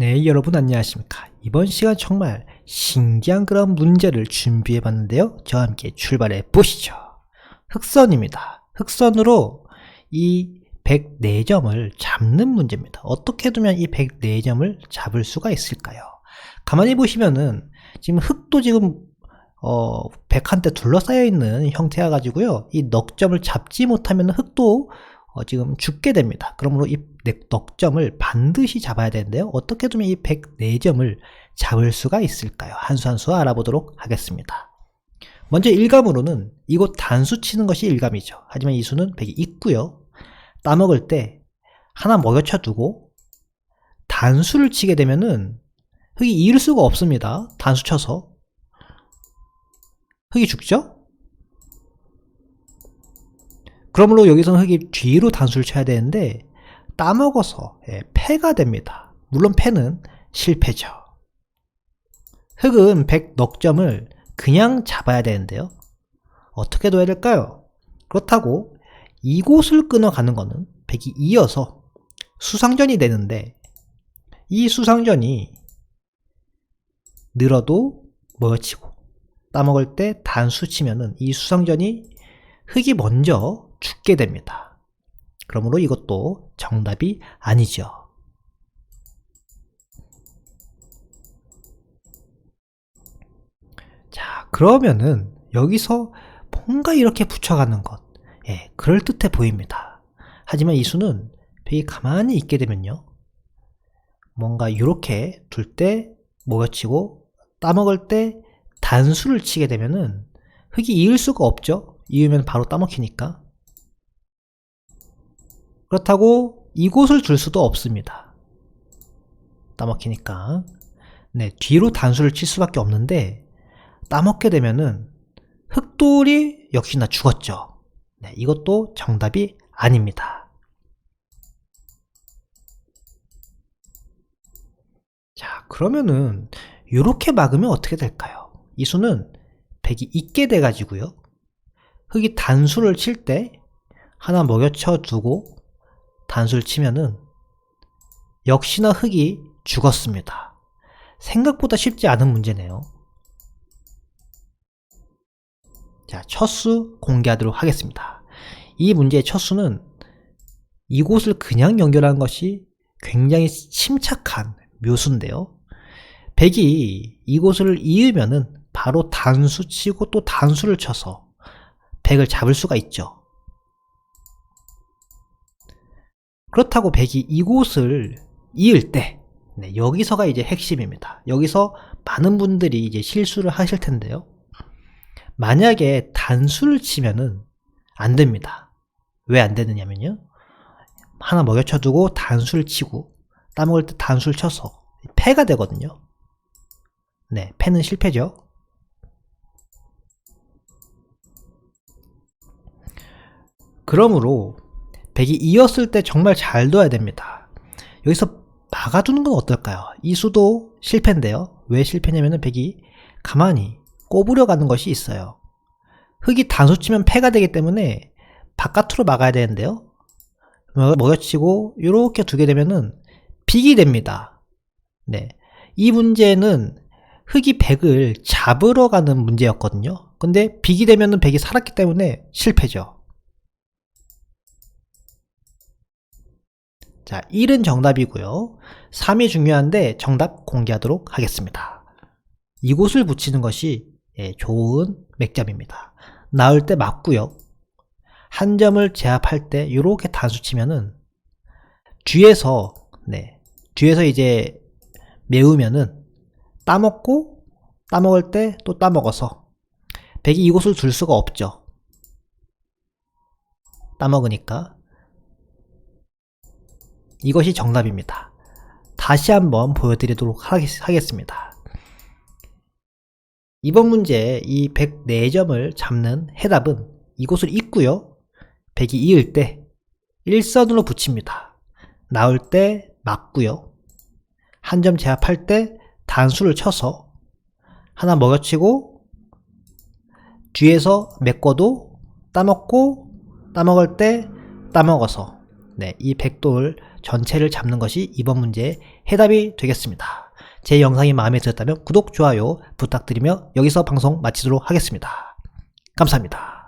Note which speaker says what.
Speaker 1: 네, 여러분 안녕하십니까. 이번 시간 정말 신기한 그런 문제를 준비해 봤는데요. 저와 함께 출발해 보시죠. 흑선입니다. 흑선으로 이 104점을 잡는 문제입니다. 어떻게 두면 이 104점을 잡을 수가 있을까요? 가만히 보시면은 지금 흑도 지금 어, 100한테 둘러싸여 있는 형태야 가지고요. 이 넉점을 잡지 못하면 흑도 어, 지금 죽게 됩니다. 그러므로 이 넉점을 반드시 잡아야 되는데요. 어떻게 두면 이 104점을 잡을 수가 있을까요? 한수 한수 알아보도록 하겠습니다. 먼저 일감으로는 이곳 단수 치는 것이 일감이죠. 하지만 이 수는 100이 있고요. 따먹을 때 하나 먹여쳐 두고 단수를 치게 되면은 흑이 이을 수가 없습니다. 단수 쳐서. 흑이 죽죠? 그러므로 여기서는 흑이 뒤로 단수를 쳐야 되는데 따먹어서 예, 패가 됩니다. 물론 패는 실패죠. 흑은 100 넉 점을 그냥 잡아야 되는데요. 어떻게 둬야 될까요? 그렇다고 이곳을 끊어가는 거는 100이 이어서 수상전이 되는데 이 수상전이 늘어도 모여치고 따먹을 때 단수 치면은 이 수상전이 흑이 먼저 죽게 됩니다. 그러므로 이것도 정답이 아니죠. 자, 그러면은 여기서 뭔가 이렇게 붙여가는 것, 예, 그럴듯해 보입니다. 하지만 이 수는 벽이 가만히 있게 되면요. 뭔가 이렇게 둘 때 모여치고 따먹을 때 단수를 치게 되면은 흙이 이을 수가 없죠. 이으면 바로 따먹히니까. 그렇다고 이곳을 줄 수도 없습니다. 따먹히니까. 네, 뒤로 단수를 칠 수밖에 없는데 따먹게 되면은 흑돌이 역시나 죽었죠. 네, 이것도 정답이 아닙니다. 자, 그러면은 이렇게 막으면 어떻게 될까요? 이 수는 100이 있게 돼 가지고요. 흑이 단수를 칠 때 하나 먹여쳐 두고 단수를 치면은 역시나 흑이 죽었습니다. 생각보다 쉽지 않은 문제네요. 자, 첫 수 공개하도록 하겠습니다. 이 문제의 첫 수는 이곳을 그냥 연결한 것이 굉장히 침착한 묘수인데요. 백이 이곳을 이으면은 바로 단수 치고 또 단수를 쳐서 백을 잡을 수가 있죠. 그렇다고 백이 이곳을 이을 때 네, 여기서가 이제 핵심입니다. 여기서 많은 분들이 이제 실수를 하실 텐데요. 만약에 단수를 치면은 안 됩니다. 왜 안 되느냐면요. 하나 먹여쳐 두고 단수를 치고 따먹을 때 단수를 쳐서 패가 되거든요. 네, 패는 실패죠. 그러므로 백이 이었을 때 정말 잘 둬야 됩니다. 여기서 막아두는 건 어떨까요? 이 수도 실패인데요. 왜 실패냐면은 백이 가만히 꼬부려 가는 것이 있어요. 흑이 단수 치면 패가 되기 때문에 바깥으로 막아야 되는데요. 먹여치고 이렇게 두게 되면은 빅이 됩니다. 네. 이 문제는 흑이 백을 잡으러 가는 문제였거든요. 근데 빅이 되면은 백이 살았기 때문에 실패죠. 자, 1은 정답이고요. 3이 중요한데 정답 공개하도록 하겠습니다. 이곳을 붙이는 것이 예, 좋은 맥점입니다. 나올 때 맞고요. 한 점을 제압할 때 이렇게 단수 치면은 뒤에서 네 뒤에서 이제 메우면은 따먹고 따먹을 때 또 따먹어서 백이 이곳을 둘 수가 없죠. 따먹으니까 이것이 정답입니다. 다시 한번 보여드리도록 하겠습니다. 이번 문제 이 104점을 잡는 해답은 이곳을 잇고요. 100이 이을 때 일선으로 붙입니다. 나올 때 맞고요. 한 점 제압할 때 단수를 쳐서 하나 먹여치고 뒤에서 메꿔도 따먹고 따먹을 때 따먹어서 네, 이 백돌 전체를 잡는 것이 이번 문제의 해답이 되겠습니다. 제 영상이 마음에 들었다면 구독, 좋아요 부탁드리며 여기서 방송 마치도록 하겠습니다. 감사합니다.